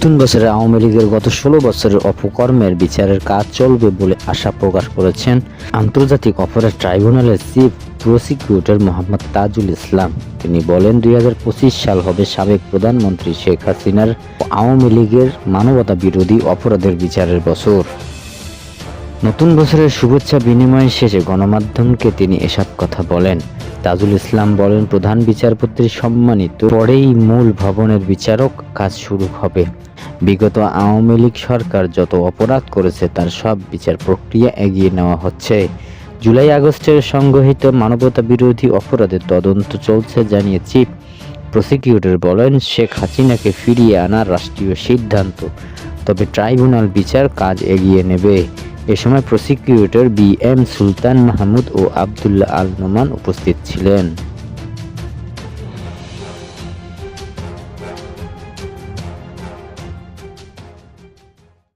নতুন বছরে আওয়ামী লীগের গত ষোলো বছরের অপকর্মের বিচারের কাজ চলবে বলে আশা প্রকাশ করেছেন আন্তর্জাতিক অপরাধ ট্রাইব্যুনালের চিফ প্রসিকিউটর মোহাম্মদ তাজুল ইসলাম। তিনি বলেন, দুই হাজার পঁচিশ সাল হবে সাবেক প্রধানমন্ত্রী শেখ হাসিনার আওয়ামী লীগের মানবতা বিরোধী অপরাধের বিচারের বছর। নতুন বছরের শুভেচ্ছা বিনিময় শেষে গণমাধ্যমকে তিনি এসব কথা বলেন। তাজুল ইসলাম বলেন, প্রধান বিচারপতির সম্মানিত পরেই মূল ভবনের বিচারক কাজ শুরু হবে। বিগত আওয়ামী লীগ সরকার যত অপরাধ করেছে, তার সব বিচার প্রক্রিয়া এগিয়ে নেওয়া হচ্ছে। জুলাই আগস্টের সংগঠিত মানবতা বিরোধী অপরাধের তদন্ত চলছে জানিয়ে চিফ প্রসিকিউটর বলেন, শেখ হাসিনাকে ফিরিয়ে আনার রাষ্ট্রীয় সিদ্ধান্ত, তবে ট্রাইব্যুনাল বিচার কাজ এগিয়ে নেবে। এ সময় prosecutor B M Sultan Mahmud ও আবদুল্লাহ আল নোমান উপস্থিত ছিলেন।